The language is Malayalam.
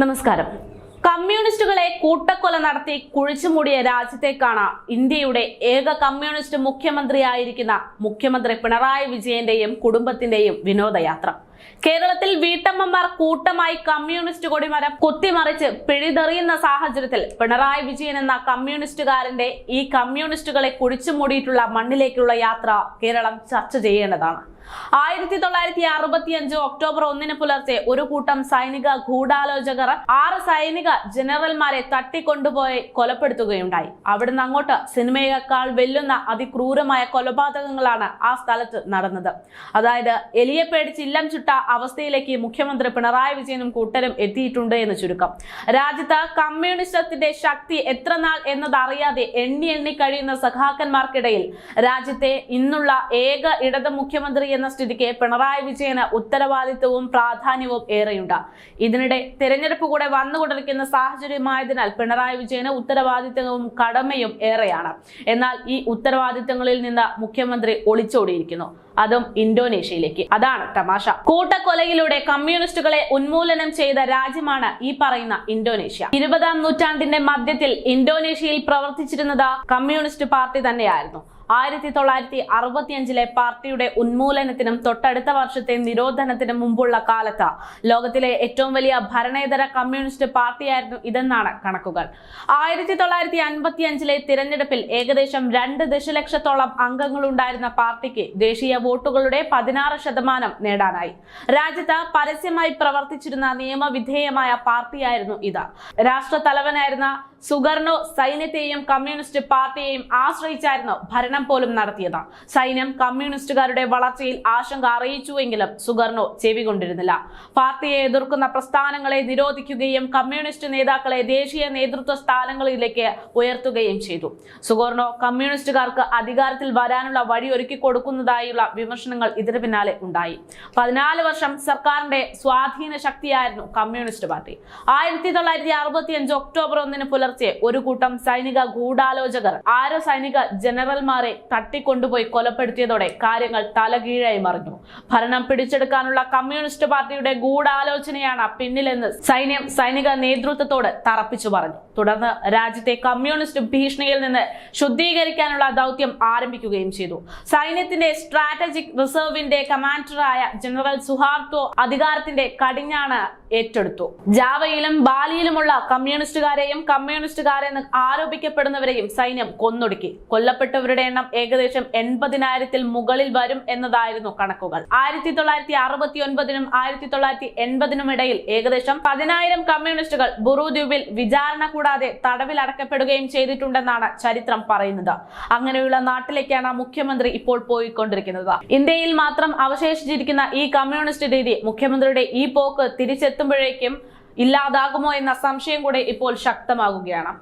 നമസ്കാരം. കമ്മ്യൂണിസ്റ്റുകളെ കൂട്ടക്കൊല നടത്തി കുഴിച്ചുമൂടിയ രാജ്യത്തേക്കാണ് ഇന്ത്യയുടെ ഏക കമ്മ്യൂണിസ്റ്റ് മുഖ്യമന്ത്രിയായിരിക്കുന്ന മുഖ്യമന്ത്രി പിണറായി വിജയന്റെയും കുടുംബത്തിന്റെയും വിനോദയാത്ര. കേരളത്തിൽ വീട്ടമ്മമാർ കൂട്ടമായി കമ്മ്യൂണിസ്റ്റ് കൊടിമരം കുത്തിമറിച്ച് പിഴുതെറിയുന്ന സാഹചര്യത്തിൽ പിണറായി വിജയൻ എന്ന കമ്മ്യൂണിസ്റ്റുകാരന്റെ ഈ കമ്മ്യൂണിസ്റ്റുകളെ കുഴിച്ചുമൂടിയിട്ടുള്ള മണ്ണിലേക്കുള്ള യാത്ര കേരളം ചർച്ച ചെയ്യേണ്ടതാണ്. ആയിരത്തി തൊള്ളായിരത്തി അറുപത്തി അഞ്ച് ഒക്ടോബർ ഒന്നിന് പുലർച്ചെ ഒരു കൂട്ടം സൈനിക ഗൂഢാലോചകർ ആറ് സൈനിക ജനറൽമാരെ തട്ടിക്കൊണ്ടുപോയി കൊലപ്പെടുത്തുകയുണ്ടായി. അവിടുന്ന് അങ്ങോട്ട് സിനിമയേക്കാൾ വെല്ലുന്ന അതിക്രൂരമായ കൊലപാതകങ്ങളാണ് ആ സ്ഥലത്ത് നടന്നത്. അതായത് എലിയെ പേടിച്ച് ഇല്ലം ചുട്ട അവസ്ഥയിലേക്ക് മുഖ്യമന്ത്രി പിണറായി വിജയനും കൂട്ടരും എത്തിയിട്ടുണ്ട് എന്ന് ചുരുക്കം. രാജ്യത്ത് കമ്മ്യൂണിസത്തിന്റെ ശക്തി എത്ര നാൾ എന്നതറിയാതെ എണ്ണി എണ്ണി കഴിയുന്ന സഖാക്കന്മാർക്കിടയിൽ രാജ്യത്തെ ഇന്നുള്ള ഏക ഇടത് മുഖ്യമന്ത്രി എന്ന സ്ഥിതിക്ക് പിണറായി വിജയന് ഉത്തരവാദിത്വവും പ്രാധാന്യവും ഏറെയുണ്ട്. ഇതിനിടെ തെരഞ്ഞെടുപ്പ് കൂടെ വന്നുകൊണ്ടിരിക്കുന്ന സാഹചര്യമായതിനാൽ പിണറായി വിജയന് ഉത്തരവാദിത്വവും കടമയും ഏറെയാണ്. എന്നാൽ ഈ ഉത്തരവാദിത്തങ്ങളിൽ നിന്ന് മുഖ്യമന്ത്രി ഒളിച്ചോടിയിരിക്കുന്നു. അതും ഇന്തോനേഷ്യയിലേക്ക്. അതാണ് തമാശ. കൂട്ടക്കൊലയിലൂടെ കമ്മ്യൂണിസ്റ്റുകളെ ഉന്മൂലനം ചെയ്ത രാജ്യമാണ് ഈ പറയുന്ന ഇന്തോനേഷ്യ. ഇരുപതാം നൂറ്റാണ്ടിന്റെ മധ്യത്തിൽ ഇന്തോനേഷ്യയിൽ പ്രവർത്തിച്ചിരുന്നത് കമ്മ്യൂണിസ്റ്റ് പാർട്ടി തന്നെയായിരുന്നു. ആയിരത്തി തൊള്ളായിരത്തി അറുപത്തിയഞ്ചിലെ പാർട്ടിയുടെ ഉന്മൂലനത്തിനും തൊട്ടടുത്ത വർഷത്തെ നിരോധനത്തിനും മുമ്പുള്ള കാലത്ത് ലോകത്തിലെ ഏറ്റവും വലിയ ഭരണേതര കമ്മ്യൂണിസ്റ്റ് പാർട്ടിയായിരുന്നു ഇതെന്നാണ് കണക്കുകൾ. ആയിരത്തി തൊള്ളായിരത്തി അൻപത്തി അഞ്ചിലെ തിരഞ്ഞെടുപ്പിൽ ഏകദേശം രണ്ട് ദശലക്ഷത്തോളം അംഗങ്ങളുണ്ടായിരുന്ന പാർട്ടിക്ക് ദേശീയ വോട്ടുകളുടെ പതിനാറ് ശതമാനം നേടാനായി. രാജ്യത്ത് പരസ്യമായി പ്രവർത്തിച്ചിരുന്ന നിയമവിധേയമായ പാർട്ടിയായിരുന്നു ഇത്. രാഷ്ട്ര തലവനായിരുന്ന സുഗർണോ സൈന്യത്തെയും കമ്മ്യൂണിസ്റ്റ് പാർട്ടിയെയും ആശ്രയിച്ചായിരുന്നു ഭരണം പോലും നടത്തിയത്. സൈന്യം കമ്മ്യൂണിസ്റ്റുകാരുടെ വളർച്ചയിൽ ആശങ്ക അറിയിച്ചുവെങ്കിലും സുഗർണോ ചെവി കൊണ്ടിരുന്നില്ല പാർട്ടിയെ എതിർക്കുന്ന പ്രസ്ഥാനങ്ങളെ നിരോധിക്കുകയും കമ്മ്യൂണിസ്റ്റ് നേതാക്കളെ ദേശീയ നേതൃത്വ സ്ഥാനങ്ങളിലേക്ക് ഉയർത്തുകയും ചെയ്തു. സുഗർണോ കമ്മ്യൂണിസ്റ്റുകാർക്ക് അധികാരത്തിൽ വരാനുള്ള വഴി ഒരുക്കി കൊടുക്കുന്നതായുള്ള വിമർശനങ്ങൾ ഇതിന് പിന്നാലെ ഉണ്ടായി. പതിനാല് വർഷം സർക്കാരിന്റെ സ്വാധീന ശക്തിയായിരുന്നു കമ്മ്യൂണിസ്റ്റ് പാർട്ടി. ആയിരത്തി തൊള്ളായിരത്തി അറുപത്തി അഞ്ച് ഒക്ടോബർ ഒന്നിന് പുലർച്ചെ ഒരു കൂട്ടം സൈനിക ഗൂഢാലോചകർ ആരോ സൈനിക ജനറൽമാരെ തട്ടിക്കൊണ്ടുപോയി കൊലപ്പെടുത്തിയതോടെ കാര്യങ്ങൾ തലകീഴായി മറിഞ്ഞു. ഭരണം പിടിച്ചെടുക്കാനുള്ള കമ്മ്യൂണിസ്റ്റ് പാർട്ടിയുടെ ഗൂഢാലോചനയാണ് പിന്നിലെന്ന് സൈന്യം സൈനിക നേതൃത്വത്തോട് തറപ്പിച്ചു പറഞ്ഞു. തുടർന്ന് രാജ്യത്തെ കമ്മ്യൂണിസ്റ്റ് ഭീഷണിയിൽ നിന്ന് ശുദ്ധീകരിക്കാനുള്ള ദൗത്യം ആരംഭിക്കുകയും ചെയ്തു. സൈന്യത്തിന്റെ സ്ട്രാറ്റജിക് റിസർവിന്റെ കമാൻഡറായ ജനറൽ സുഹാർട്ടോ അധികാരത്തിന്റെ കടിഞ്ഞാണ് ഏറ്റെടുത്തു. ജാവയിലും ബാലിയിലുമുള്ള കമ്മ്യൂണിസ്റ്റുകാരെയും കമ്മ്യൂണിസ്റ്റുകാരെന്ന് ആരോപിക്കപ്പെടുന്നവരെയും സൈന്യം കൊന്നൊടുക്കി. കൊല്ലപ്പെട്ടവരുടെ എണ്ണം ഏകദേശം എൺപതിനായിരത്തിൽ മുകളിൽ വരും എന്നതായിരുന്നു കണക്കുകൾ. ആയിരത്തി തൊള്ളായിരത്തി അറുപത്തി ഒൻപതിനും ആയിരത്തി തൊള്ളായിരത്തി എൺപതിനും ഇടയിൽ ഏകദേശം പതിനായിരം കമ്മ്യൂണിസ്റ്റുകൾ ബുറുദ്വീപിൽ വിചാരണ കൂടാതെ തടവിലടക്കപ്പെടുകയും ചെയ്തിട്ടുണ്ടെന്നാണ് ചരിത്രം പറയുന്നത്. അങ്ങനെയുള്ള നാട്ടിലേക്കാണ് മുഖ്യമന്ത്രി ഇപ്പോൾ പോയിക്കൊണ്ടിരിക്കുന്നത്. ഇന്ത്യയിൽ മാത്രം അവശേഷിച്ചിരിക്കുന്ന ഈ കമ്മ്യൂണിസ്റ്റ് രീതി മുഖ്യമന്ത്രിയുടെ ഈ പോക്ക് തിരിച്ചെത്തുമ്പോഴേക്കും ഇല്ലാതാകുമോ എന്ന സംശയം കൂടെ ഇപ്പോൾ ശക്തമാകുകയാണ്.